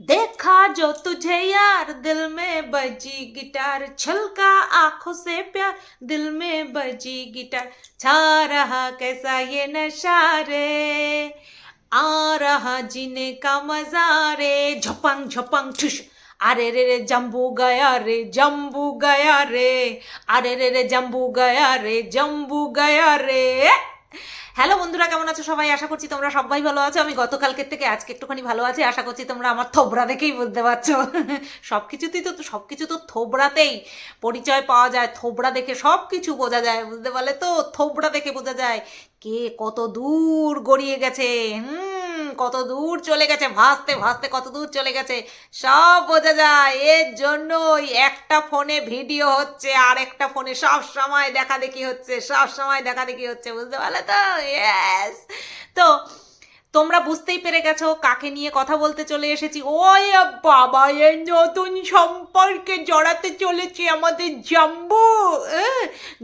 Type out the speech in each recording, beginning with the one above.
देखा जो तुझे यार दिल में बजी गिटार, छलका आँखों से प्यार, दिल में बजी गिटार। छा रहा कैसा ये नशा रे आ रहा जीने का मज़ा रे झपंग झपंग, ठुश। আরে রে রে জম্বু গয়া রে জম্বু গয়া রে আরে রে রে জম্বু গয়া রে জম্বু গয়া রে হ্যালো বন্ধুরা, কেমন আছো সবাই? আশা করছি তোমরা সবাই ভালো আছো। আমি গতকালকের থেকে আজকে একটুখানি ভালো আছি। আশা করছি তোমরা আমার থোবরা দেখেই বুঝতে পারছ। সব কিছুতেই তো সব কিছু তো থোবরাতেই পরিচয় পাওয়া যায়। থোবরা দেখে সব কিছু বোঝা যায়, বুঝতে পারলে তো? থোবরা দেখে বোঝা যায়। কে কত দূর গড়িয়ে গেছে। হুম। কত দূর চলে গেছে, ভাসতে ভাসতে কত দূর চলে গেছে। সব বোঝা যায়, এর জন্যই একটা ফোনে ভিডিও হচ্ছে আর একটা ফোনে সব সময় দেখা দেখি হচ্ছে, সব সময় দেখা দেখি হচ্ছে, বুঝতে পারলে তো? ইয়েস তো তোমরা বুঝতেই পেরে গেছো কাকে নিয়ে কথা বলতে চলে এসেছি। ওই বাবা এই নতুন সম্পর্কে জড়াতে চলেছি আমাদের জাম্বু।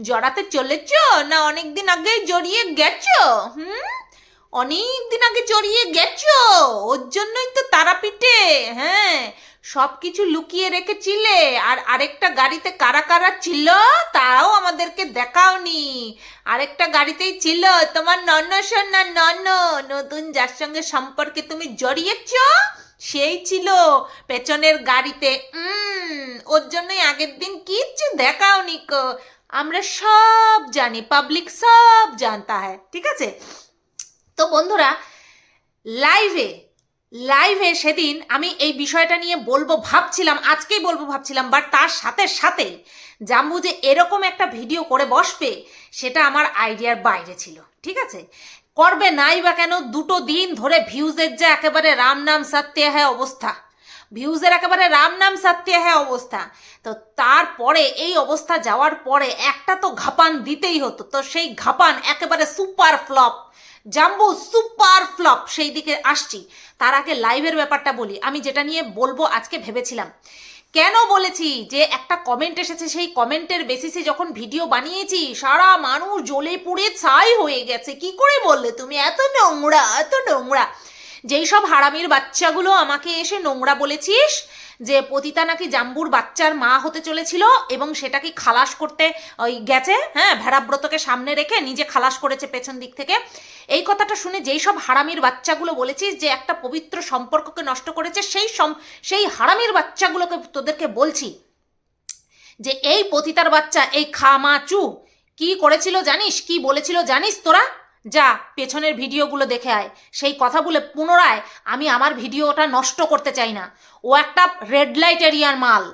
জড়াতে চলেছ? না, অনেকদিন আগে জড়িয়ে গেছো? হুম? অনেক দিন আগে জড়িয়ে গেছো ওর জন্যই তো তারাপীঠে হ্যাঁ? সব কিছু লুকিয়ে রেখেছিলে আর আরেকটা গাড়িতে কারা কারা ছিল তাও আমাদেরকে দেখাওনি। আরেকটা গাড়িতেই ছিল তোমার নন্ন না নন্ন নতুন যার সঙ্গে সম্পর্কে তুমি জড়িয়েছ সেই ছিল পেছনের গাড়িতে। উম, ওর জন্যই আগের দিন কিচ্ছু দেখাওনি কো। আমরা সব জানি পাবলিক সব জানতা হ্যাঁ ঠিক আছে? তো বন্ধুরা লাইভে লাইভে সেদিন আমি এই বিষয়টা নিয়ে বলব ভাবছিলাম, আজকেই বলব ভাবছিলাম বাট তার সাথে সাথে জাম্বু যে এরকম একটা ভিডিও করে বসবে, সেটা আমার আইডিয়ার বাইরে ছিল, ঠিক আছে? করবে নাই বা কেন, দুটো দিন ধরে ভিউজের যে একেবারে রাম নাম সত্য হ্যাঁ অবস্থা ভিউজের একেবারে রাম নাম সত্য হ্যাঁ অবস্থা, তো তারপরে এই অবস্থা যাওয়ার পরে একটা তো ঘাপান দিতেই হতো, তো সেই ঘাপান একেবারে super flop Jambu super flop, সেই দিকে আসছি। তার আগে লাইভের ব্যাপারটা বলি। আমি যেটা নিয়ে বলব, আজকে ভেবেছিলাম। কেন বলেছি যে একটা কমেন্ট এসেছে, সেই কমেন্টের বেসিসে যখন ভিডিও বানিয়েছি, সারা মানুষ জ্বলে পুড়ে ছাই হয়ে গেছে। কি করে বললে তুমি? এত নোংরা এত নোংরা। যেই সব হারামির বাচ্চাগুলো আমাকে এসে নোংরা বলেছিস যে পতিতা নাকি জাম্বুর বাচ্চার মা হতে চলেছিল এবং সেটাকে খালাস করতে, ওই গেছে হ্যাঁ ভেড়াব্রতকে সামনে রেখে নিজে খালাস করেছে পেছন দিক থেকে। এই কথাটা শুনে যেই সব হারামির বাচ্চাগুলো বলেছিস যে একটা পবিত্র সম্পর্ককে নষ্ট করেছে, সেই সেই হারামির বাচ্চাগুলোকে তোদেরকে বলছি যে এই পতিতার বাচ্চা, এই খামাচু, কি করেছিল জানিস? কি বলেছিল জানিস তোরা? যা, পেছনের ভিডিওগুলো দেখে আয়। সেই কথা বলে পুনরায় আমি আমার ভিডিওটা নষ্ট করতে চাই না। ও একটা রেড লাইট এরিয়ার মাল।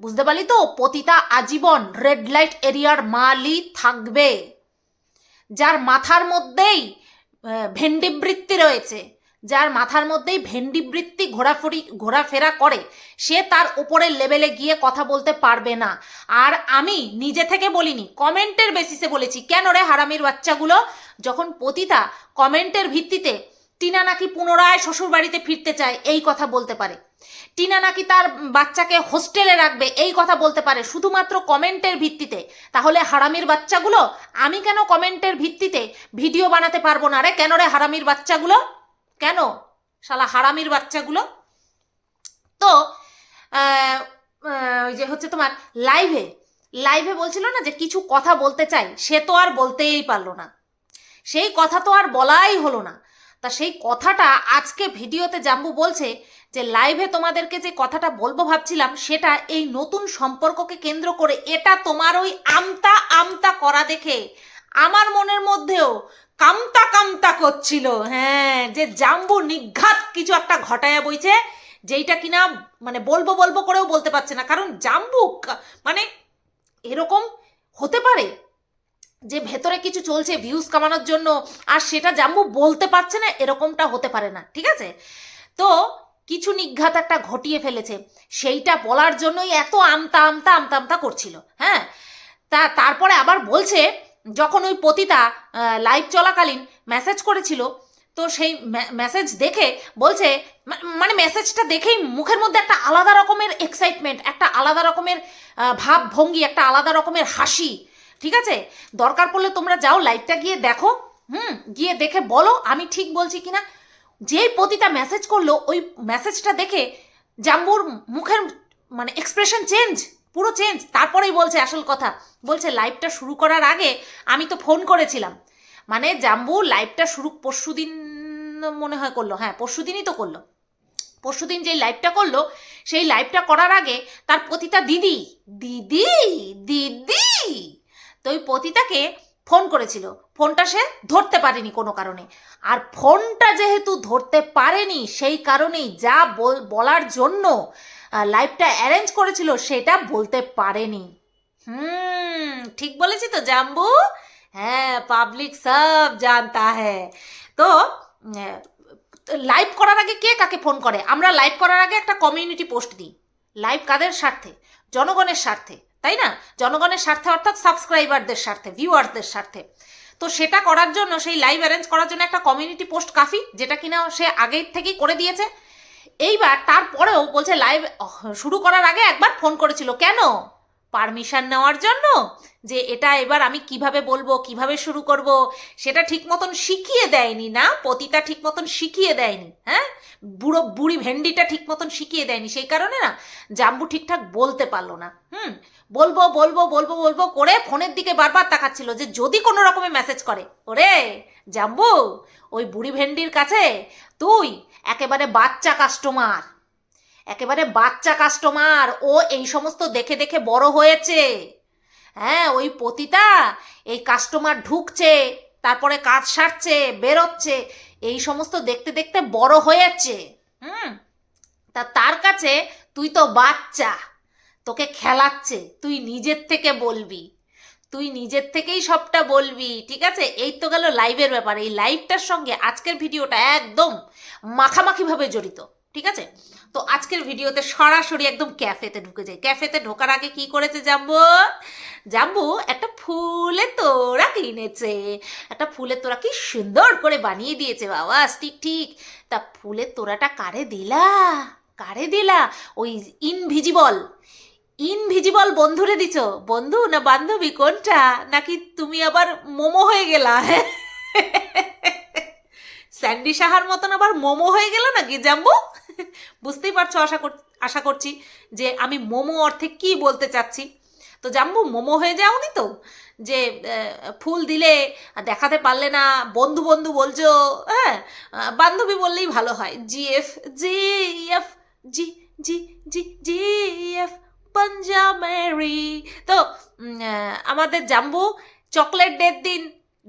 বুঝতে পারলি তো? পতিতা আজীবন রেড লাইট এরিয়ার মালই থাকবে। যার মাথার মধ্যেই ভেন্ডিবৃত্তি রয়েছে। যার মাথার মধ্যেই ভেন্ডিবৃত্তি ঘোরাফুরি, ঘোরাফেরা করে, সে তার উপরের লেভেলে গিয়ে কথা বলতে পারবে না। আর আমি নিজে থেকে বলিনি, কমেন্টের বেসিসে বলেছি, কেন রে হারামির বাচ্চাগুলো? যখন পতিতা কমেন্টের ভিত্তিতে টিনা নাকি পুনরায় শ্বশুর বাড়িতে ফিরতে চায়, এই কথা বলতে পারে। টিনা নাকি তার বাচ্চাকে হোস্টেলে রাখবে, এই কথা বলতে পারে। শুধুমাত্র কমেন্টের ভিত্তিতে। তাহলে হারামির বাচ্চাগুলো, আমি কেন কমেন্টের ভিত্তিতে ভিডিও বানাতে পারব না রে? কেন রে হারামির বাচ্চাগুলো? কেন? শালা হারামির বাচ্চাগুলো? তো ওই যে হচ্ছে তোমার লাইভে লাইভে বলছিল না যে কিছু কথা বলতে চাই, সে তো আর বলতেই পারল না। সেই কথা তো আর বলাই হলো না। তা সেই কথাটা আজকে ভিডিওতে জাম্বু বলছে যে লাইভে তোমাদেরকে যে কথাটা বলব ভাবছিলাম, সেটা এই নতুন সম্পর্ককে কেন্দ্র করে এটা তোমার ওই আমতা আমতা করা দেখে, আমার মনের মধ্যেও কামতা কামতা করছিল। হ্যাঁ যে জাম্বু নিঘাত কিছু একটা ঘটায়া বইছে, যেইটা কিনা মানে বলব বলব করেও বলতে পারছে না। কারণ জাম্বু মানে এরকম হতে পারে যে ভেতরে কিছু চলছে ভিউজ কামানোর জন্য, আর সেটা জাম্বু বলতে পারছে না, এরকমটা হতে পারে না, ঠিক আছে? তো কিছু নিঘাত একটা ঘটিয়ে ফেলেছে, সেইটা বলার জন্যই এত আমতা আমতা আমতা আমতা করছিল হ্যাঁ? তা তারপরে আবার বলছে যখন ওই পতিতা লাইভ চলাকালীন মেসেজ করেছিল, তো সেই মেসেজ দেখে বলছে মানে মেসেজটা দেখেই মুখের মধ্যে একটা আলাদা রকমের এক্সাইটমেন্ট একটা আলাদা রকমের ভাবভঙ্গি, একটা আলাদা রকমের হাসি, ঠিক আছে? দরকার পড়লে তোমরা যাও লাইভটা গিয়ে দেখো, হুম? গিয়ে দেখে বলো আমি ঠিক বলছি কিনা। যেই পতিতা মেসেজ করল, ওই মেসেজটা দেখে জাম্বুর মুখের মানে এক্সপ্রেশন চেঞ্জ পুরো চেঞ্জ তারপরেই বলছে আসল কথা। বলছে লাইভটা শুরু করার আগে আমি তো ফোন করেছিলাম। মানে জাম্বু লাইভটা শুরু, পরশু দিন মনে হয় করল। হ্যাঁ পরশু দিনই তো করল। পরশু দিন যেই লাইভটা করল, সেই লাইভটা করার আগে তার পতিতা দিদি দিদি দিদি! তো ওই পতিতাকে ফোন করেছিল। ফোনটা সে ধরতে পারেনি কোনো কারণে। আর ফোনটা যেহেতু ধরতে পারেনি, সেই কারণেই যা বল- বলার জন্য লাইভটা অ্যারেঞ্জ করেছিল, সেটা বলতে পারেনি। হুম, ঠিক বলেছি তো, জাম্বু? হ্যাঁ পাবলিক সব জানতা হ্যাঁ। তো লাইভ করার আগে কে কাকে ফোন করে? আমরা লাইভ করার আগে একটা কমিউনিটি পোস্ট দিই। লাইভ কাদের স্বার্থে? জনগণের স্বার্থে। তাই না? জনগণের স্বার্থে, অর্থাৎ সাবস্ক্রাইবারদের স্বার্থে ভিউয়ার্সদের স্বার্থে। তো সেটা করার জন্য, সেই লাইভ অ্যারেঞ্জ করার জন্য একটা কমিউনিটি পোস্ট কাফি, যেটা কিনা সে আগের থেকেই করে দিয়েছে। এইবার তারপরেও বলছে লাইভ শুরু করার আগে একবার ফোন করেছিল। কেন? পারমিশন নেওয়ার জন্য? যে এটা এবার আমি কীভাবে বলব, কীভাবে শুরু করব, সেটা ঠিক মতন শিখিয়ে দেয়নি না? পতিতা ঠিক মতন শিখিয়ে দেয়নি হ্যাঁ? বুড়ো, বুড়ি ভেন্ডিটা ঠিক মতন শিখিয়ে দেয়নি। সেই কারণে না, জাম্বু ঠিকঠাক বলতে পারল না। হুম? বলব বলব বলব বলব করে ফোনের দিকে বারবার তাকাচ্ছিল যে যদি কোনো রকমের মেসেজ করে। ওরে, জাম্বু, ওই বুড়ি ভেন্ডির কাছে তুই একেবারে বাচ্চা কাস্টমার একেবারে বাচ্চা কাস্টমার ও এই সমস্ত দেখে দেখে বড় হয়েছে। হ্যাঁ ওই পতিতা এই কাস্টমার ঢুকছে, তারপরে কাজ সারছে, বেরোচ্ছে, এই সমস্ত দেখতে দেখতে বড় হয়েছে। হুম, তা তার কাছে তুই তো বাচ্চা। তোকে খেলাচ্ছে, তুই নিজের থেকে বলবি। তুই নিজের থেকেই সবটা বলবি, ঠিক আছে? এই তো গেল লাইভের ব্যাপার। এই লাইভটার সঙ্গে আজকের ভিডিওটা একদম মাখামাখিভাবে জড়িত, ঠিক আছে? তো আজকের ভিডিওতে সরাসরি একদম ক্যাফেতে ঢুকে যায় ক্যাফেতে ঢোকার আগে কি করেছে জাম্বু? জাম্বু, একটা ফুলের তোড়া কিনেছে। একটা ফুলের তোড়া কি সুন্দর করে বানিয়ে দিয়েছে বাবা, ঠিক ঠিক। তা ফুলের তোড়াটা কারে দিলা? কারে দিলা? ওই ইনভিজিবল ইনভিজিবল বন্ধুরে দিছ? বন্ধু না বান্ধবী? কোনটা? নাকি তুমি আবার মোমো হয়ে গেলা? স্যান্ডি সাহার মতন আবার মোমো হয়ে গেল নাকি, জাম্বু? বুঝতেই পারছ আশা আশা করছি যে আমি মোমো অর্থে কি বলতে চাচ্ছি। তো জাম্বু, মোমো হয়ে যাওনি তো? যে ফুল দিলে দেখাতে পারলে না, বন্ধু বন্ধু বলছো হ্যাঁ? বান্ধবী বললেই ভালো হয়। G F G F, G G G G F. পাঞ্জামেরি তো আমাদের জাম্বু চকলেট ডের দিন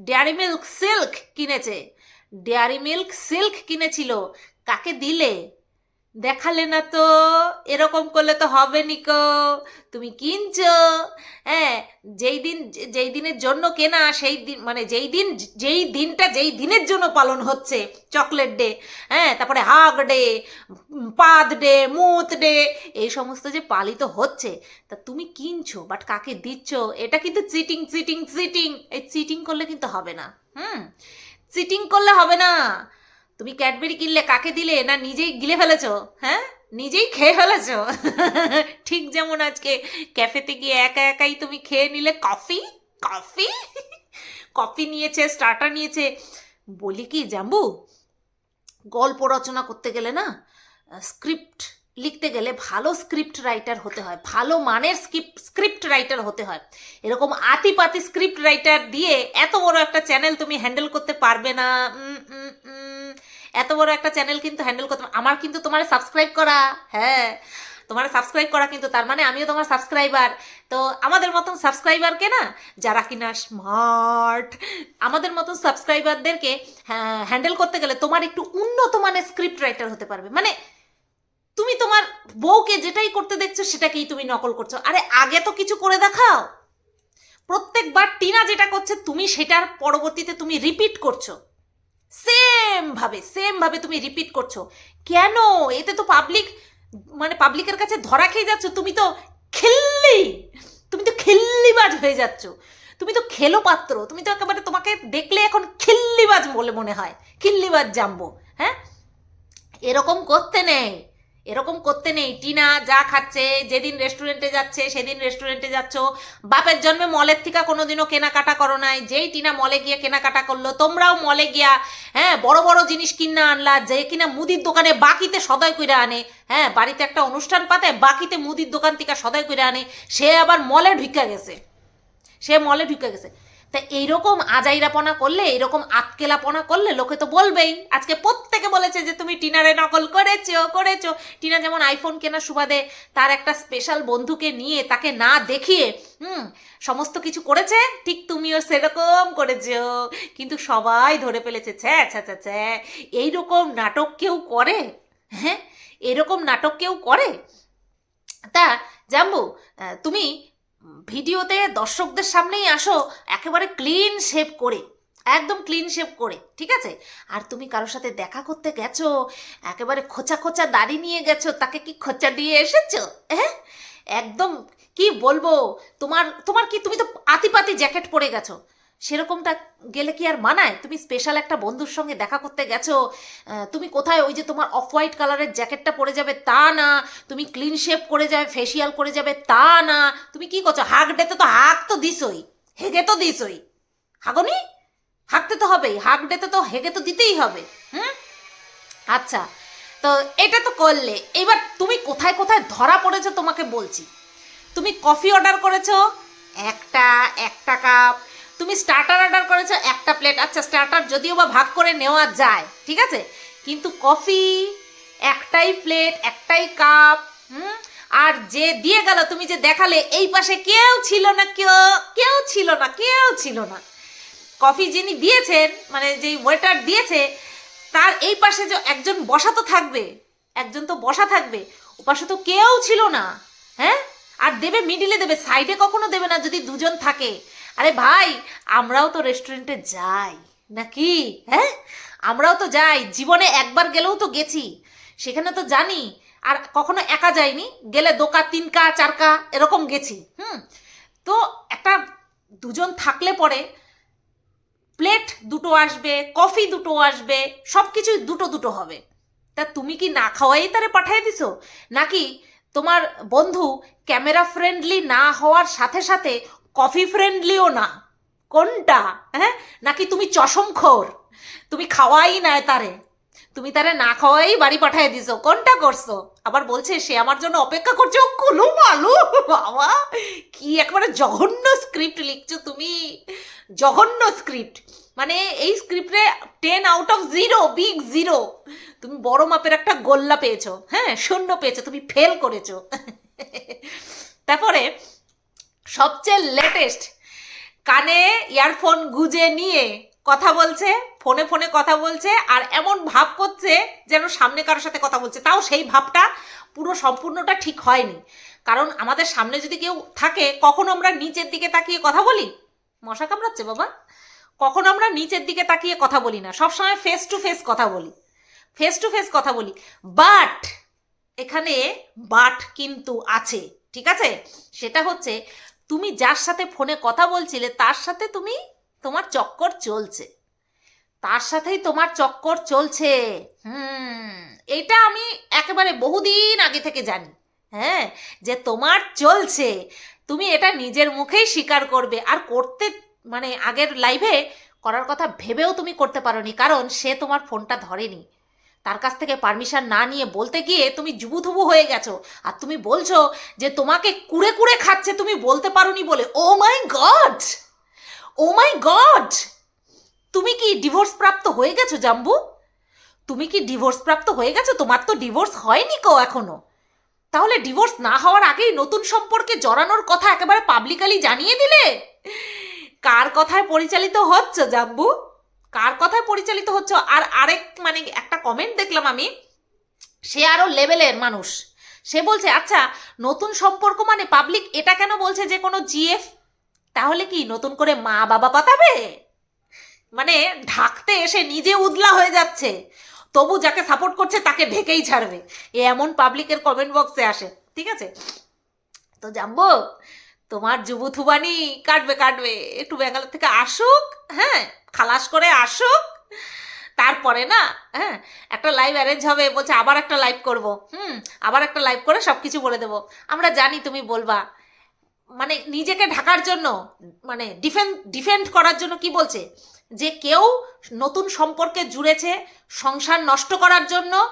ডেয়ারি মিল্ক সিল্ক কিনেছে। ডেয়ারি মিল্ক সিল্ক কিনেছিল। কাকে দিলে? দেখালে না তো, এরকম করলে তো হবে নিকো তুমি কিনছো হ্যাঁ যেই দিন, যেই দিনের জন্য কেনা, সেই দিন মানে যেই দিন, যেই দিনটা, যেই দিনের জন্য পালন হচ্ছে, চকলেট ডে হ্যাঁ তারপরে হাগ ডে, পাদ ডে, মুত ডে, এই সমস্ত যে পালিত হচ্ছে, তা তুমি কিনছো বাট কাকে দিচ্ছ? এটা কিন্তু চিটিং চিটিং চিটিং এই চিটিং করলে কিন্তু হবে না, হুম চিটিং করলে হবে না। তুমি ক্যাডবেরি কিনলে কাকে দিলে না নিজেই গিলে ফেলেছো? হ্যাঁ? নিজেই খেয়ে ফেলেছ? ঠিক যেমন আজকে ক্যাফেতে গিয়ে একা একাই তুমি খেয়ে নিলে কফি? কফি? কফি নিয়েছে, স্টার্টার নিয়েছে। বলি কি, জাম্বু? গল্প রচনা করতে গেলে না স্ক্রিপ্ট লিখতে গেলে ভালো স্ক্রিপ্ট রাইটার হতে হয়, ভালো মানের স্ক্রিপ্ট স্ক্রিপ্ট রাইটার হতে হয়। এরকম আতিপাতি স্ক্রিপ্ট রাইটার দিয়ে এত বড় একটা চ্যানেল তুমি হ্যান্ডেল করতে পারবে না। এত বড় একটা চ্যানেল কিন্তু হ্যান্ডেল করতে আমার কিন্তু তোমার সাবস্ক্রাইব করা হ্যাঁ। তোমার সাবস্ক্রাইব করা কিন্তু তার মানে আমিও তোমার সাবস্ক্রাইবার তো আমাদের মতন সাবস্ক্রাইবারকে না, যারা কিনা স্মার্ট আমাদের মতন সাবস্ক্রাইবারদেরকে হ্যান্ডেল করতে গেলে তোমার একটু উন্নত মানের স্ক্রিপ্ট রাইটার হতে পারবে। মানে তুমি তোমার বউকে যেটাই করতে দেখছ, সেটাকেই তুমি নকল করছ। আরে, আগে তো কিছু করে দেখাও। প্রত্যেকবার টিনা যেটা করছে, তুমি সেটার পরবর্তীতে তুমি রিপিট করছ। সেম ভাবে সেম ভাবে তুমি রিপিট করছ। কেন? এতে তো পাবলিক মানে পাবলিকের কাছে ধরা খেয়ে যাচ্ছ। তুমি তো খেললি। তুমি তো খেল্লিবাজ হয়ে যাচ্ছ। তুমি তো খেলো পাত্র তুমি তো একেবারে তোমাকে দেখলে এখন খিল্লিবাজ বলে মনে হয়। খিল্লিবাজ জাম্বো হ্যাঁ? এরকম করতে নেই। এরকম করতে নেই। টিনা যা খাচ্ছে, যেদিন রেস্টুরেন্টে যাচ্ছে, সেদিন রেস্টুরেন্টে যাচ্ছ। বাপের জন্মে মলের থেকে কোনোদিনও কেনাকাটা করো নাই। যেই টিনা মলে গিয়ে কেনাকাটা করল, তোমরাও মলে গিয়া হ্যাঁ বড় বড় জিনিস কিনা আনলা, যে কিনা মুদির দোকানে বাকিতে সদয় করে আনে। হ্যাঁ বাড়িতে একটা অনুষ্ঠান পাতে বাকিতে মুদির দোকান থেকে সদয় করে আনে। সে আবার মলে ঢুকে গেছে। সে মলে ঢুকে গেছে। তা এইরকম আজাইরাপনা করলে এরকম আতকেলাপনা করলে লোকে তো বলবেই। আজকে প্রত্যেকে বলেছে যে তুমি টিনারে নকল করেছ করেছ। টিনা যেমন আইফোন কেনার সুবাদে তার একটা স্পেশাল বন্ধুকে নিয়ে তাকে না দেখিয়ে, হুম, সমস্ত কিছু করেছে, ঠিক তুমিও সেরকম করেছ। কিন্তু সবাই ধরে ফেলেছে, ছ্যা ছ্যা ছ্যা ছ্যা, এইরকম নাটক কেউ করে? হ্যাঁ এরকম নাটক কেউ করে? তা, জাম্বু তুমি ভিডিওতে দর্শকদের সামনেই আসো, একেবারে ক্লিন শেপ করে, একদম ক্লিন শেপ করে, ঠিক আছে? আর তুমি কারোর সাথে দেখা করতে গেছো, একেবারে খোঁচা খোঁচা দাড়ি নিয়ে গেছো, তাকে কি খোঁচা দিয়ে এসেছ? হ্যাঁ? একদম, কি বলব, তোমার তোমার কি, তুমি তো আতিপাতি জ্যাকেট পরে গেছো। সেরকমটা গেলে কি আর মানায়? তুমি স্পেশাল একটা বন্ধুর সঙ্গে দেখা করতে গেছো তুমি কোথায় ওই যে তোমার অফ হোয়াইট কালারের জ্যাকেটটা পরে যাবে তা না, তুমি ক্লিন শেপ করে যাবে ফেসিয়াল করে যাবে তা না, তুমি কি করছ? হাগ ডেতে তো হাগ তো দিসই, হেগে তো দিসই। হাগনি? হাঁকতে তো হবেই হাগ ডেতে তো হেগে তো দিতেই হবে, হুম? আচ্ছা তো এটা তো করলে, এবার তুমি কোথায় কোথায় ধরা পড়েছো তোমাকে বলছি। তুমি কফি অর্ডার করেছ, একটা একটা কাপ তুমি স্টার্টার অর্ডার করেছ একটা প্লেট আচ্ছা স্টার্টার যদিও বা ভাগ করে নেওয়া যায়, ঠিক আছে? কিন্তু কফি, একটাই প্লেট একটাই কাপ হুম? আর যে দিয়ে গেল, তুমি যে দেখালে, এই পাশে কেউ ছিল না, কেউ কেউ ছিল না, কেউ ছিল না। কফি যিনি দিয়েছেন মানে যেই ওয়েটার দিয়েছে, তার এই পাশে যে একজন বসা তো থাকবে, একজন তো বসা থাকবে ওপাশে তো কেউ ছিল না হ্যাঁ? আর দেবে মিডিলে দেবে সাইডে কখনো দেবে না, যদি দুজন থাকে। আরে ভাই, আমরাও তো রেস্টুরেন্টে যাই, নাকি? হ্যাঁ? আমরাও তো যাই, জীবনে একবার গেলেও তো গেছি। সেখানে তো জানি, আর কখনো একা যাইনি, গেলে দোকা, তিনকা, চারকা, এরকম গেছি, হুম? তো একটা দুজন থাকলে পরে প্লেট দুটো আসবে কফি দুটো আসবে সব কিছুই দুটো দুটো হবে। তা তুমি কি না খাওয়াই তারে পাঠিয়ে দিছো? নাকি তোমার বন্ধু ক্যামেরা ফ্রেন্ডলি না হওয়ার সাথে সাথে কফি ফ্রেন্ডলিও না। কোনটা? হ্যাঁ? নাকি তুমি চশমখোর? তুমি খাওয়াই নাই তারে। তুমি তারে না খাওয়াই বাড়ি পাঠিয়ে দিছো। কোনটা করছ? আবার বলছে, সে আমার জন্য অপেক্ষা করছে। ও কুলু মালু, বাবা, কি একবারে জঘন্য স্ক্রিপ্ট লিখছো তুমি। জঘন্য স্ক্রিপ্ট মানে এই স্ক্রিপ্টে ten out of zero big zero তুমি বড় মাপের একটা গোল্লা পেয়েছ। হ্যাঁ শূন্য পেয়েছ। তুমি ফেল করেছ। তারপরে সবচেয়ে লেটেস্ট কানে ইয়ারফোন গুজে নিয়ে কথা বলছে, ফোনে ফোনে কথা বলছে, আর এমন ভাব করছে যেন সামনে কারোর সাথে কথা বলছে। তাও সেই ভাবটা পুরো সম্পূর্ণটা ঠিক হয়নি। কারণ আমাদের সামনে যদি কেউ থাকে, কখনো আমরা নিচের দিকে তাকিয়ে কথা বলি? মশা কামড়াচ্ছে বাবা। কখনো আমরা নিচের দিকে তাকিয়ে কথা বলি না। সবসময় ফেস টু ফেস কথা বলি। ফেস টু ফেস কথা বলি। বাট এখানে বাট কিন্তু আছে। ঠিক আছে? সেটা হচ্ছে তুমি যার সাথে ফোনে কথা বলছিলে, তার সাথে তুমি তোমার চক্কর চলছে। তার সাথেই তোমার চক্কর চলছে। হুম, এটা আমি একেবারে বহুদিন আগে থেকে জানি। হ্যাঁ যে তোমার চলছে। তুমি এটা নিজের মুখেই স্বীকার করবে। আর করতে মানে আগের লাইভে করার কথা ভেবেও তুমি করতে পারোনি, কারণ সে তোমার ফোনটা ধরেনি। তার কাছ থেকে পারমিশন না নিয়ে বলতে গিয়ে তুমি জুবুথুবু হয়ে গেছো। আর তুমি বলছো যে তোমাকে কুড়ে কুড়ে খাচ্ছে তুমি বলতে পারোনি বলে। ও মাই গড ও মাই গড তুমি কি ডিভোর্স প্রাপ্ত হয়ে গেছো, জাম্বু? তুমি কি ডিভোর্স প্রাপ্ত হয়ে গেছো? তোমার তো ডিভোর্স হয়নি কো এখনও। তাহলে ডিভোর্স না হওয়ার আগেই নতুন সম্পর্কে জড়ানোর কথা একেবারে পাবলিকালি জানিয়ে দিলে? কার কথায় পরিচালিত হচ্ছে, জাম্বু? কার কথায় পরিচালিত হচ্ছে? আর আরেক মানে একটা কমেন্ট দেখলাম আমি, সে আরও লেভেলের মানুষ। সে বলছে আচ্ছা নতুন সম্পর্ক মানে পাবলিক এটা কেন বলছে যে কোনো জিএফ তাহলে কি নতুন করে মা বাবা কথাবে মানে ঢাকতে এসে নিজে উদলা হয়ে যাচ্ছে। তবু যাকে সাপোর্ট করছে তাকে ঢেকেই ছাড়বে। এ এমন পাবলিকের কমেন্ট বক্সে আসে, ঠিক আছে? তো জানব তোমার যুবথুবানি কাটবে কাটবে। একটু ব্যাঙ্গালোর থেকে আসুক হ্যাঁ? খালাস করে আসুক। তারপরে না হ্যাঁ একটা লাইভ অ্যারেঞ্জ হবে, বলছে আবার একটা লাইভ করব। হুম, আবার একটা লাইভ করে সব কিছু বলে দেবো। আমরা জানি তুমি বলবা। মানে নিজেকে ঢাকার জন্য মানে ডিফেন্ড ডিফেন্ড করার জন্য কি বলছে? যে কেউ নতুন সম্পর্কে জুড়েছে, সংসার নষ্ট করার জন্য,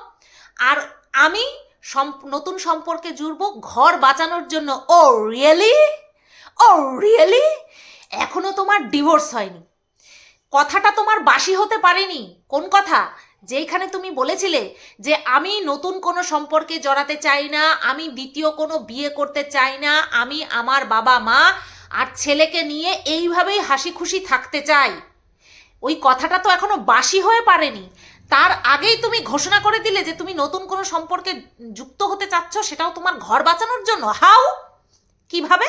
আর আমি নতুন সম্পর্কে জুড়বো, ঘর বাঁচানোর জন্য। Oh really? Oh really? এখনও তোমার ডিভোর্স হয়নি। কথাটা তোমার বাসি হতে পারেনি। কোন কথা? যেইখানে তুমি বলেছিলে যে আমি নতুন কোনো সম্পর্কে জড়াতে চাই না, আমি দ্বিতীয় কোনো বিয়ে করতে চাই না, আমি আমার বাবা মা আর ছেলেকে নিয়ে এইভাবেই হাসি খুশি থাকতে চাই। ওই কথাটা তো এখনও বাসি হয়ে পারেনি। তার আগেই তুমি ঘোষণা করে দিলে যে তুমি নতুন কোনো সম্পর্কে যুক্ত হতে চাচ্ছ, সেটাও তোমার ঘর বাঁচানোর জন্য। হাউ? কীভাবে?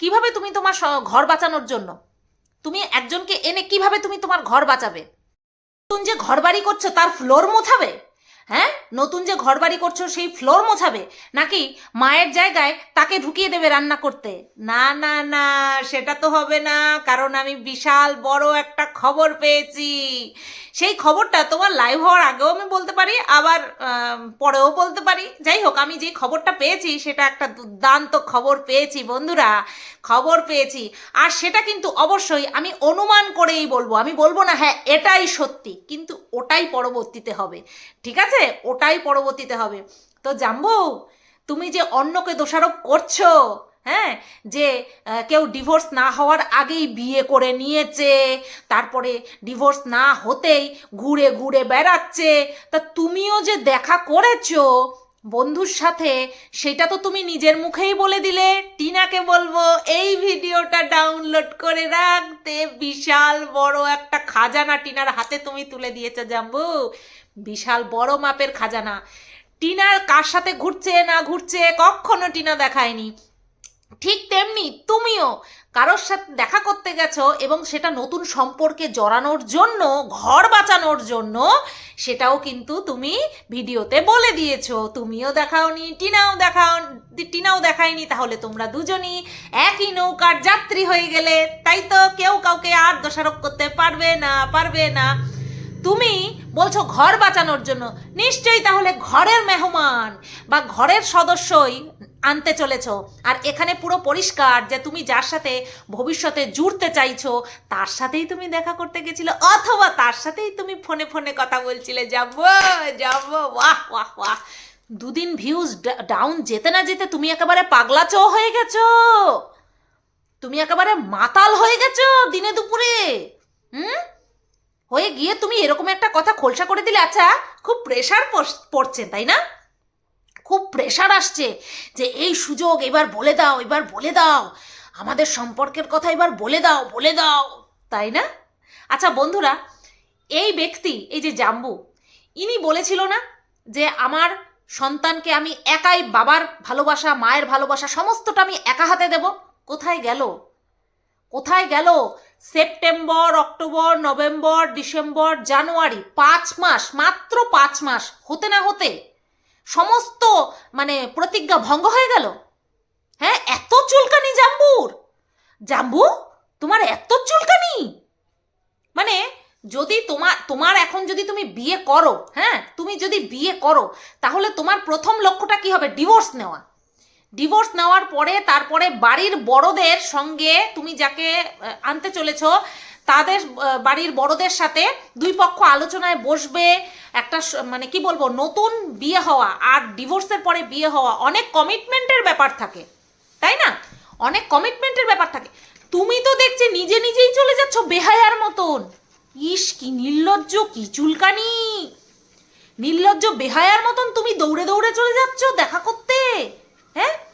কীভাবে তুমি তোমার ঘর বাঁচানোর জন্য? তুমি একজনকে এনে কীভাবে তুমি তোমার ঘর বাঁচাবে? তুমি যে ঘর বাড়ি করছ, তার ফ্লোর মোছাবে? হ্যাঁ? নতুন যে ঘর বাড়ি করছ, সেই ফ্লোর মোছাবে? নাকি মায়ের জায়গায় তাকে ঢুকিয়ে দেবে রান্না করতে? না না না, সেটা তো হবে না, কারণ আমি বিশাল বড় একটা খবর পেয়েছি। সেই খবরটা তোমার লাইভ হওয়ার আগেও আমি বলতে পারি, আবার পরেও বলতে পারি। যাই হোক, আমি যে খবরটা পেয়েছি, সেটা একটা দুর্দান্ত খবর পেয়েছি, বন্ধুরা, খবর পেয়েছি। আর সেটা কিন্তু অবশ্যই আমি অনুমান করেই বলব। আমি বলব না হ্যাঁ এটাই সত্যি, কিন্তু ওটাই পরবর্তীতে হবে। ঠিক আছে? ওটাই পরবর্তীতে হবে। তো জাম্বু, তুমি যে অন্যকে দোষারোপ করছ হ্যাঁ? যে কেউ ডিভোর্স না হওয়ার আগেই বিয়ে করে নিয়েছে, তারপরে ডিভোর্স না হতেই ঘুরে ঘুরে বেড়াচ্ছে, তা তুমিও যে দেখা করেছ বন্ধুর সাথে, সেটা তো তুমি নিজের মুখেই বলে দিলে। টিনাকে বলব, এই ভিডিওটা ডাউনলোড করে রাখতে বিশাল বড় একটা খাজানা টিনার হাতে তুমি তুলে দিয়েছ, জাম্বু। বিশাল বড় মাপের খাজানা। টিনার কার সাথে ঘুরছে না ঘুরছে কখনো টিনা দেখায়নি। ঠিক তেমনি তুমিও কারোর সাথে দেখা করতে গেছো এবং সেটা নতুন সম্পর্কে জড়ানোর জন্য, ঘর বাঁচানোর জন্য, সেটাও কিন্তু তুমি ভিডিওতে বলে দিয়েছ। তুমিও দেখাওনি, টিনাও দেখাও টিনাও দেখায়নি, তাহলে তোমরা দুজনই একই নৌকার যাত্রী হয়ে গেলে। তাই তো কেউ কাউকে আর দোষারোপ করতে পারবে না পারবে না। তুমি বলছো ঘর বাঁচানোর জন্য। নিশ্চয়ই তাহলে ঘরের মেহমান বা ঘরের সদস্যই আনতে চলেছ। আর এখানে পুরো পরিষ্কার যে তুমি যার সাথে ভবিষ্যতে জুড়তে চাইছো, তার সাথেই তুমি দেখা করতে গেছিলে, অথবা তার সাথেই তুমি ফোনে ফোনে কথা বলছিলে। যাব, যাব। বাহ বাহ বাহ। দুদিন ভিউজ ডাউন যেতে না যেতে তুমি একেবারে পাগলা চো হয়ে গেছো। তুমি একেবারে মাতাল হয়ে গেছো দিনে দুপুরে। হুম? হয়ে গিয়ে তুমি এরকম একটা কথা খোলসা করে দিলে আচ্ছা খুব প্রেশার পড়ছে তাই না? খুব প্রেশার আসছে যে এই সুযোগ এবার বলে দাও, এবার বলে দাও, আমাদের সম্পর্কের কথা এবার বলে দাও বলে দাও, তাই না? আচ্ছা বন্ধুরা, এই ব্যক্তি, এই যে জাম্বু, ইনি বলেছিল না যে আমার সন্তানকে আমি একাই বাবার ভালোবাসা, মায়ের ভালোবাসা, সমস্তটা আমি একা হাতে দেব? কোথায় গেল? কোথায় গেল? September, October, November, December, January, পাঁচ মাস, মাত্র পাঁচ মাস, হতে না হতে সমস্ত মানে প্রতিজ্ঞা ভঙ্গ হয়ে গেল। হ্যাঁ এত চুলকানি, জাম্বুর! জাম্বু, তোমার এত চুলকানি! মানে যদি তোমার তোমার এখন যদি তুমি বিয়ে করো হ্যাঁ তুমি যদি বিয়ে করো, তাহলে তোমার প্রথম লক্ষ্যটা কি হবে? ডিভোর্স নেওয়া। ডিভোর্স নেওয়ার পরে তারপরে বাড়ির বড়দের সঙ্গে তুমি যাকে আনতে চলেছ, তাদের বাড়ির বড়দের সাথে দুই পক্ষ আলোচনায় বসবে, একটা মানে কি বলব, নতুন বিয়ে হওয়া আর ডিভোর্সের পরে বিয়ে হওয়া। অনেক কমিটমেন্টের ব্যাপার থাকে, তাই না? অনেক কমিটমেন্টের ব্যাপার থাকে। তুমি তো দেখছি নিজে নিজেই চলে যাচ্ছ বেহায়ার মতন। ইস, কি নির্লজ্জ, কি চুলকানি। নির্লজ্জ, বেহায়ার মতন তুমি দৌড়ে দৌড়ে চলে যাচ্ছ দেখা করতে। হ্যাঁ?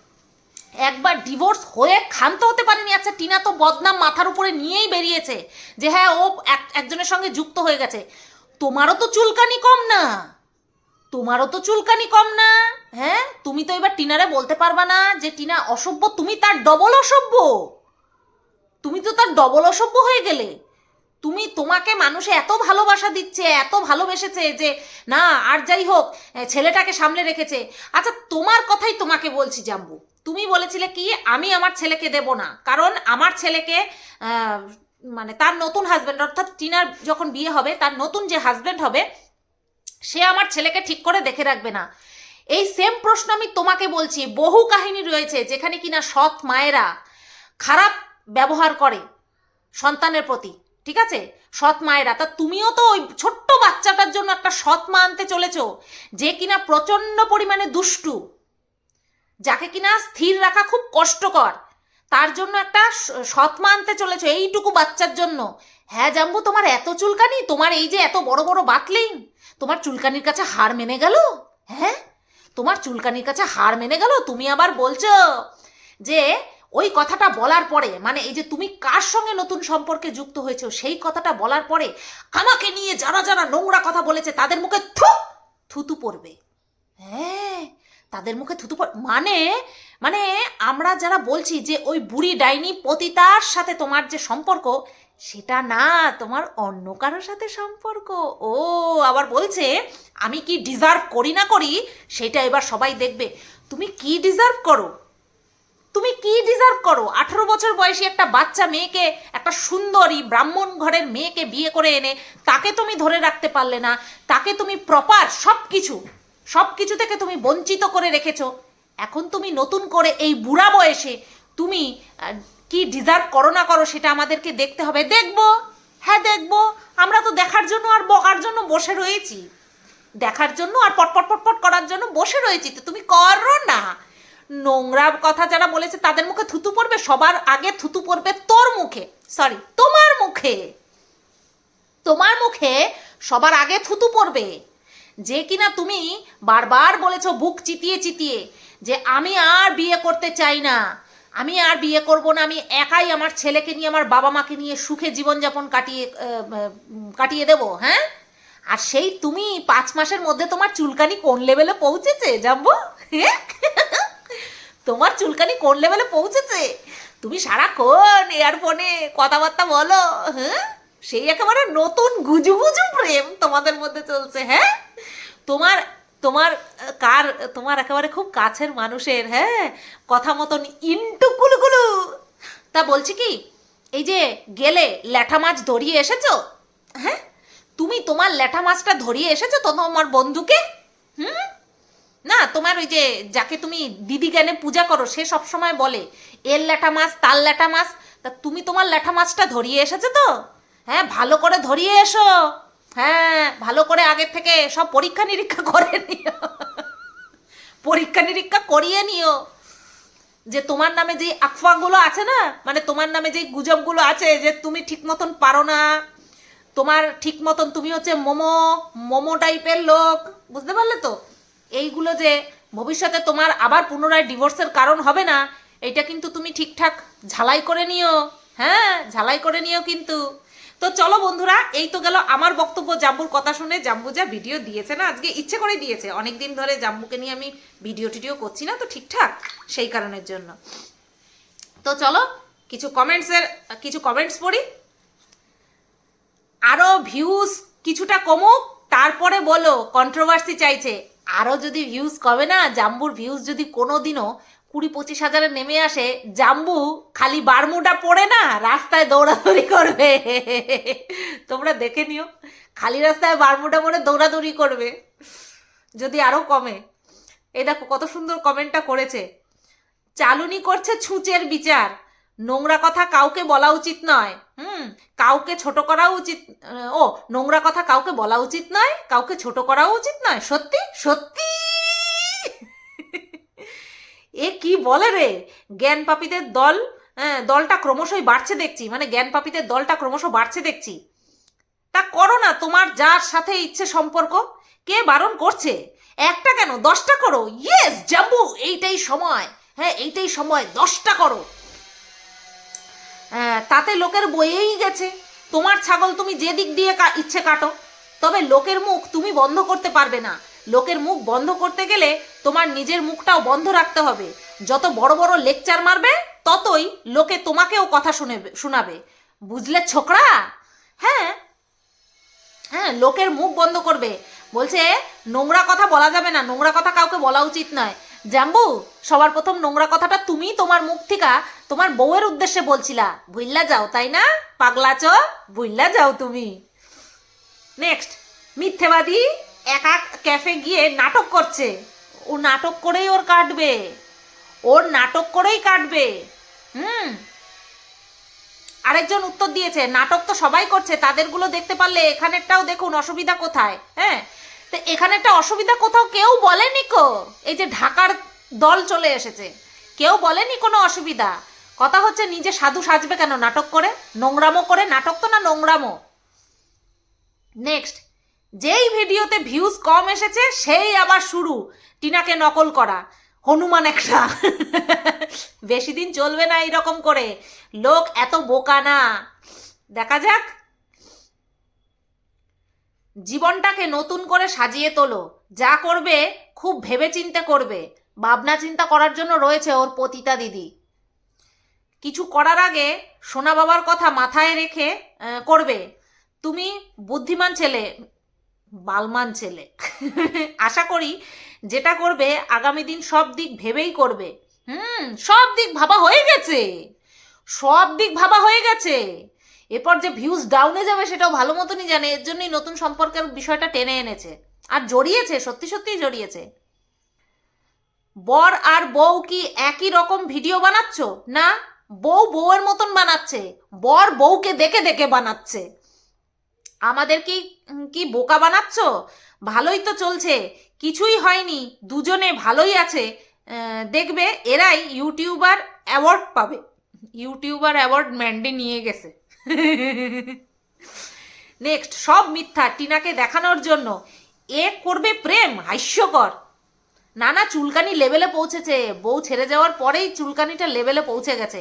একবার ডিভোর্স হয়ে ক্ষান্ত হতে পারেনি। আচ্ছা টিনা তো বদনাম মাথার উপরে নিয়েই বেরিয়েছে যে হ্যাঁ ও এক- একজনের সঙ্গে যুক্ত হয়ে গেছে। তোমারও তো চুলকানি কম না। তোমারও তো চুলকানি কম না। হ্যাঁ? তুমি তো এবার টিনারে বলতে পারবা না যে টিনা অসভ্য, তুমি তার ডবল অসভ্য। তুমি তো তার ডবল অসভ্য হয়ে গেলে। তুমি তোমাকে মানুষে এত ভালোবাসা দিচ্ছে, এত ভালোবেসেছে যে না, আর যাই হোক ছেলেটাকে সামলে রেখেছে। আচ্ছা তোমার কথাই তোমাকে বলছি, জাম্বু। তুমি বলেছিলে কি, আমি আমার ছেলেকে দেব না। কারণ আমার ছেলেকে মানে তার নতুন হাজব্যান্ড অর্থাৎ টিনার যখন বিয়ে হবে, তার নতুন যে হাজব্যান্ড হবে, সে আমার ছেলেকে ঠিক করে দেখে রাখবে না। এই সেম প্রশ্ন আমি তোমাকে বলছি। বহু কাহিনী রয়েছে যেখানে কিনা সৎ মায়েরা খারাপ ব্যবহার করে সন্তানের প্রতি, ঠিক আছে? সৎ মায়েরা। তা তুমিও তো ওই ছোট্ট বাচ্চাটার জন্য একটা সৎ মা আনতে চলেছ, যে কিনা প্রচণ্ড পরিমাণে দুষ্টু, যাকে কিনা স্থির রাখা খুব কষ্টকর। তার জন্য একটা সৎ মা আনতে চলেছ এইটুকু বাচ্চার জন্য। হ্যাঁ জাম্বু, তোমার এত চুলকানি, তোমার এই যে এত বড় বড় বাতলিং তোমার চুলকানির কাছে হার মেনে গেল? হ্যাঁ? তোমার চুলকানির কাছে হার মেনে গেল? তুমি আবার বলছো যে ওই কথাটা বলার পরে মানে এই যে তুমি কার সঙ্গে নতুন সম্পর্কে যুক্ত হয়েছো, সেই কথাটা বলার পরে আমাকে নিয়ে যারা যারা নোংরা কথা বলেছে, তাদের মুখে থু, থুতু পড়বে। হ্যাঁ তাদের মুখে থুতু মানে মানে আমরা যারা বলছি যে ওই বুড়ি ডাইনি পতিতার সাথে তোমার যে সম্পর্ক, সেটা না, তোমার অন্য কারোর সাথে সম্পর্ক। ও, আবার বলছে, আমি কি ডিজার্ভ করি না করি, সেটা এবার সবাই দেখবে। তুমি কি ডিজার্ভ করো? তুমি কি ডিজার্ভ করো? আঠারো বছর বয়সী একটা বাচ্চা মেয়েকে, একটা সুন্দরী ব্রাহ্মণ ঘরের মেয়েকে বিয়ে করে এনে, তাকে তুমি ধরে রাখতে পারলে না, তাকে তুমি প্রপার সব কিছু সব কিছু থেকে তুমি বঞ্চিত করে রেখেছো। এখন তুমি নতুন করে এই বুড়া বয়সে তুমি কি ডিজার্ভ করো না করো সেটা আমাদেরকে দেখতে হবে। দেখব হ্যাঁ দেখব। আমরা তো দেখার জন্য আর বকার জন্য বসে রয়েছি। দেখার জন্য আর পটপট পটপট করার জন্য বসে রয়েছি তো তুমি করো না। নোংরা কথা যারা বলেছে তাদের মুখে থুতু পড়বে? সবার আগে থুতু পড়বে তোর মুখে। সরি তোমার মুখে। তোমার মুখে সবার আগে থুতু পড়বে। যে কিনা তুমি বারবার বলেছ, বুক চিতিয়ে চিতিয়ে, যে আমি আর বিয়ে করতে চাই না। আমি আর বিয়ে করব না। আমি একাই আমার ছেলেকে নিয়ে, আমার বাবা মাকে নিয়ে সুখে জীবনযাপন কাটিয়ে কাটিয়ে দেবো হ্যাঁ? আর সেই তুমি পাঁচ মাসের মধ্যে তোমার চুলকানি কোন লেভেলে পৌঁছেছে যাব হ্যাঁ? তোমার চুলকানি কোন লেভেলে পৌঁছেছে? তুমি সারাক্ষণ এয়ারফোনে কথাবার্তা বলো হ্যাঁ? সেই একেবারে নতুন গুজুগুজু প্রেম তোমাদের মধ্যে চলছে হ্যাঁ? তোমার তোমার কার, তোমার একেবারে খুব কাছের মানুষের হ্যাঁ? কথা মতন ইন্টু কুলুকুলু তা বলছি কি, এই যে গেলে ল্যাঠা মাছ ধরিয়ে এসেছ হ্যাঁ? তুমি তোমার ল্যাঠা মাছটা ধরিয়ে এসেছ তো তোমার বন্ধুকে, হুম? না, তোমার ওই যে যাকে তুমি দিদি জ্ঞানে পূজা করো, সে সব সময় বলে, এর ল্যাঠা মাছ, তার ল্যাঠা মাছ। তা তুমি তোমার ল্যাঠা মাছটা ধরিয়ে এসেছ তো? হ্যাঁ ভালো করে ধরিয়ে এসো। হ্যাঁ ভালো করে আগের থেকে সব পরীক্ষা নিরীক্ষা করে নিও। পরীক্ষা নিরীক্ষা করিয়ে নিও। যে তোমার নামে যে আফওয়াগুলো আছে না মানে তোমার নামে যে গুজবগুলো আছে, যে তুমি ঠিক মতন পারো না, তোমার ঠিক মতন তুমি হচ্ছে মোমো মোমো টাইপের লোক, বুঝতে পারলে তো? এইগুলো যে ভবিষ্যতে তোমার আবার পুনরায় ডিভোর্সের কারণ হবে না এটা কিন্তু তুমি ঠিকঠাক ঝালাই করে নিও। হ্যাঁ ঝালাই করে নিও কিন্তু। তো চলো বন্ধুরা, এই তো গেল আমার বক্তব্য। জাম্বুর কথা শুনে জাম্বু যা ভিডিও দিয়েছে না, আজকে ইচ্ছে করে দিয়েছে। অনেক দিন ধরে জাম্বুকে নিয়ে আমি ভিডিও টিডিও করছি না, তো ঠিকঠাক সেই কারণের জন্য। তো চলো, কিছু কমেন্টসের কিছু কমেন্টস পড়ি। আরও ভিউজ কিছুটা কমুক, তারপরে বলো কন্ট্রোভার্সি চাইছে। আরও যদি ভিউজ কমে না, জাম্বুর ভিউজ যদি কোনো দিনও কুড়ি পঁচিশ হাজারে নেমে আসে, জাম্বু খালি বারমুটা পড়ে না, রাস্তায় দৌড়াদৌড়ি করবে। তোমরা দেখে নিও, খালি রাস্তায় বারমুটা পরে দৌড়াদৌড়ি করবে, যদি আরও কমে। এই দেখো কত সুন্দর কমেন্টটা করেছে। চালুনি করছে ছুঁচের বিচার। নোংরা কথা কাউকে বলা উচিত নয়। হুম কাউকে ছোট করা উচিত ও নোংরা কথা কাউকে বলা উচিত নয় কাউকে ছোট করাও উচিত নয়। সত্যি? সত্যি? এ কি বলে রে? জ্ঞান পাপীদের দল হ্যাঁ, দলটা ক্রমশই বাড়ছে দেখছি। মানে জ্ঞান পাপীদের দলটা ক্রমশ বাড়ছে দেখছি। তা করো না তোমার যার সাথে ইচ্ছে সম্পর্ক কে বারণ করছে? একটা কেন? দশটা করো। ইয়েস জাম্বু এইটাই সময়। হ্যাঁ এইটাই সময়। দশটা করো। তাতে লোকের বয়েই গেছে। তোমার ছাগল তুমি যে দিক দিয়ে ইচ্ছে কাটো, তবে লোকের মুখ তুমি বন্ধ করতে পারবে না। লোকের মুখ বন্ধ করতে গেলে তোমার নিজের মুখটাও বন্ধ রাখতে হবে। যত বড় বড় লেকচার মারবে, ততই লোকে তোমাকেও কথা শুনে শোনাবে। বুঝলে ছোকরা? হ্যাঁ। হ্যাঁ লোকের মুখ বন্ধ করবে। বলছে, নোংরা কথা বলা যাবে না, নোংরা কথা কাউকে বলা উচিত নয়। জ্যাম্বু, সবার প্রথম নোংরা কথাটা তুমি তোমার মুখ থেকে তোমার বউয়ের উদ্দেশ্যে বলছিলা, ভুইল্লা যাও, তাই না? পাগলা চ, ভুইল্লা যাও তুমি। নেক্সট মিথ্যেবাদী একা ক্যাফে গিয়ে নাটক করছে। ও নাটক করেই ওর কাটবে। ওর নাটক করেই কাটবে। হুম। আরেকজন উত্তর দিয়েছে, নাটক তো সবাই করছে, তাদেরগুলো দেখতে পারলে এখানেরটাও দেখুন, অসুবিধা কোথায়? হ্যাঁ? তো এখানেরটা অসুবিধা কোথাও কেউ বলেনি কো? এই যে ঢাকার দল চলে এসেছে, কেউ বলেনি কোনো অসুবিধা? কথা হচ্ছে নিজে সাধু সাজবে কেন? নাটক করে? নোংরামো করে? নাটক তো না নোংরামো? নেক্সট যেই ভিডিওতে ভিউজ কম এসেছে, সেই আবার শুরু। টিনাকে নকল করা। হনুমান একটা। বেশি দিন চলবে না এইরকম করে। লোক এত বোকা না। দেখা যাক। জীবনটাকে নতুন করে সাজিয়ে তোলো। যা করবে, খুব ভেবেচিন্তে করবে। ভাবনা চিন্তা করার জন্য রয়েছে ওর পতিতা দিদি। কিছু করার আগে সোনা বাবার কথা মাথায় রেখে করবে। তুমি বুদ্ধিমান ছেলে, বালমান ছেলে। আশা করি যেটা করবে, আগামী দিন সব দিক ভেবেই করবে। হুম, সব দিক ভাবা হয়ে গেছে। সব দিক ভাবা হয়ে গেছে। এরপর যে ভিউজ ডাউনে যাবে সেটাও ভালো মতনই জানে। এর জন্যই নতুন সম্পর্কের বিষয়টা টেনে এনেছে। আর জড়িয়েছে, সত্যি সত্যিই জড়িয়েছে। বর আর বউ কি একই রকম ভিডিও বানাচ্ছ? না? বউ বউয়ের মতন বানাচ্ছে। বর বউকে দেখে দেখে বানাচ্ছে। আমাদের কি কি বোকা বানাচ্ছ? ভালোই তো চলছে। কিছুই হয়নি। দুজনে ভালোই আছে। দেখবে এরাই ইউটিউবার অ্যাওয়ার্ড পাবে। ইউটিউবার অ্যাওয়ার্ড ম্যান্ডে নিয়ে গেছে। নেক্সট, সব মিথ্যা টিনাকে দেখানোর জন্য। এ করবে প্রেম, হাস্যকর। না না, চুলকানি লেভেলে পৌঁছেছে। বউ ছেড়ে যাওয়ার পরেই চুলকানিটা লেভেলে পৌঁছে গেছে।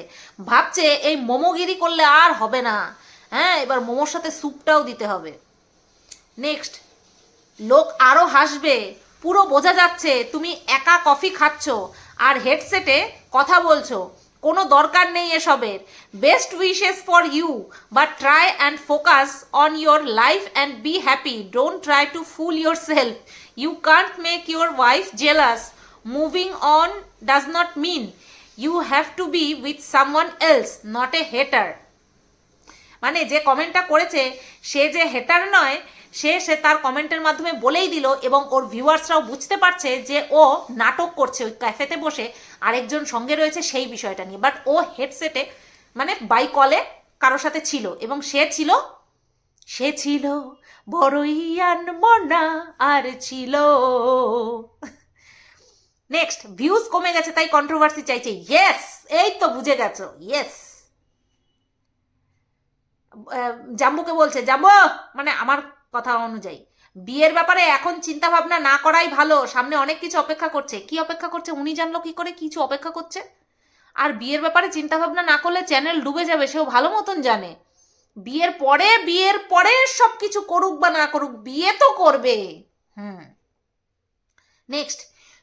ভাবছে এই মোমোগিরি করলে আর হবে না। হ্যাঁ এবার মোমোর সাথে স্যুপটাও দিতে হবে। নেক্সট লোক আরও হাসবে। পুরো বোঝা যাচ্ছে তুমি একা কফি খাচ্ছ আর হেডসেটে কথা বলছো। কোনো দরকার নেই এসবের। Best wishes for you but try and focus on your life and be happy don't try to fool yourself you can't make your wife jealous moving on does not mean you have to be with someone else not a hater মানে যে কমেন্টটা করেছে, সে যে হেটার নয়, সে সে তার কমেন্টের মাধ্যমে বলেই দিল এবং ওর ভিউয়ার্সরাও বুঝতে পারছে যে ও নাটক করছে ওই ক্যাফেতে বসে, আরেকজন সঙ্গে রয়েছে সেই বিষয়টা নিয়ে। বাট ও হেডসেটে মানে বাই কলে কারোর সাথে ছিল এবং সে ছিল সে ছিল। বড়ই আনমনা আর ছিল। নেক্সট ভিউজ কমে গেছে, তাই কন্ট্রোভার্সি চাইছে। ইয়েস এই তো বুঝে গেছো। ইয়েস জাম্বুকে বলছে, জাম্বু মানে আমার কথা অনুযায়ী, বিয়ের ব্যাপারে এখন চিন্তা ভাবনা না করাই ভালো। সামনে অনেক কিছু অপেক্ষা করছে। কি অপেক্ষা করছে? উনি জানলো কি করে? কিছু অপেক্ষা করছে? আর বিয়ের ব্যাপারে চিন্তা ভাবনা না করলে চ্যানেল ডুবে যাবে, সেও ভালো মতন জানে। বিয়ের পরে বিয়ের পরে সব কিছু করুক বা না করুক বিয়ে তো করবে। হুম। নেক্সট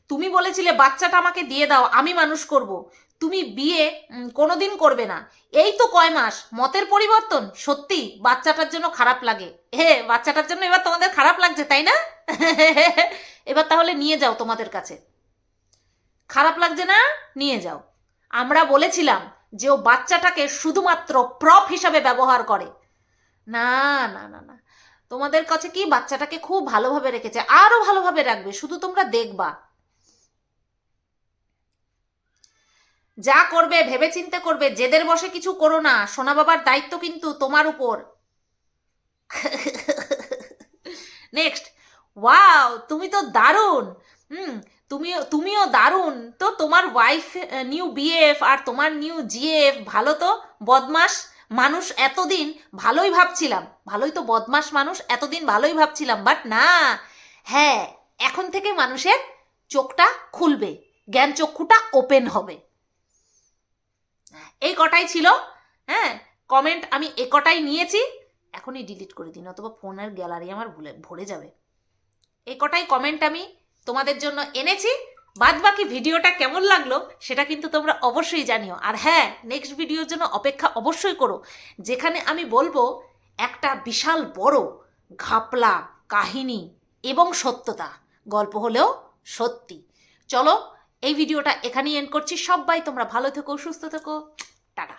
তুমি বলেছিলে বাচ্চাটা আমাকে দিয়ে দাও আমি মানুষ করব। তুমি বিয়ে কোনোদিন করবে না। এই তো কয় মাস মতের পরিবর্তন? সত্যি বাচ্চাটার জন্য খারাপ লাগে। হে বাচ্চাটার জন্য এবার তোমাদের খারাপ লাগছে তাই না? এবার তাহলে নিয়ে যাও তোমাদের কাছে। খারাপ লাগছে না? নিয়ে যাও। আমরা বলেছিলাম যে ও বাচ্চাটাকে শুধুমাত্র প্রপ হিসাবে ব্যবহার করে। না না না না। তোমাদের কাছে কি বাচ্চাটাকে খুব ভালোভাবে রেখেছে? আরও ভালোভাবে রাখবে, শুধু তোমরা দেখবা। যা করবে, ভেবেচিন্তে করবে, জেদের বসে কিছু করো না। সোনা বাবার দায়িত্ব কিন্তু তোমার উপর। নেক্সট ওয়াও তুমি তো দারুণ। হুম তুমিও তুমিও দারুণ। তো তোমার ওয়াইফ নিউ বিএফ আর তোমার নিউ জিএফ ভালো তো? বদমাস মানুষ এতদিন, ভালোই ভাবছিলাম। ভালোই তো বদমাস মানুষ এতদিন ভালোই ভাবছিলাম বাট না। হ্যাঁ এখন থেকে মানুষের চোখটা খুলবে, জ্ঞান চক্ষুটা ওপেন হবে। এই কটাই ছিল হ্যাঁ কমেন্ট আমি এ কটাই নিয়েছি। এখনই ডিলিট করে দিন, অথবা ফোনের গ্যালারি আমার ভুলে, ভরে যাবে। এই কটাই কমেন্ট আমি তোমাদের জন্য এনেছি। বাদ বাকি ভিডিওটা কেমন লাগল সেটা কিন্তু তোমরা অবশ্যই জানিও। আর হ্যাঁ নেক্সট ভিডিওর জন্য অপেক্ষা অবশ্যই করো। যেখানে আমি বলব, একটা বিশাল বড় ঘাপলা কাহিনী এবং সত্যতা। গল্প হলেও সত্যি। চলো, এই ভিডিওটা এখানেই এন্ড করছি। সবাই তোমরা ভালো থেকো, সুস্থ থেকো। টাটা।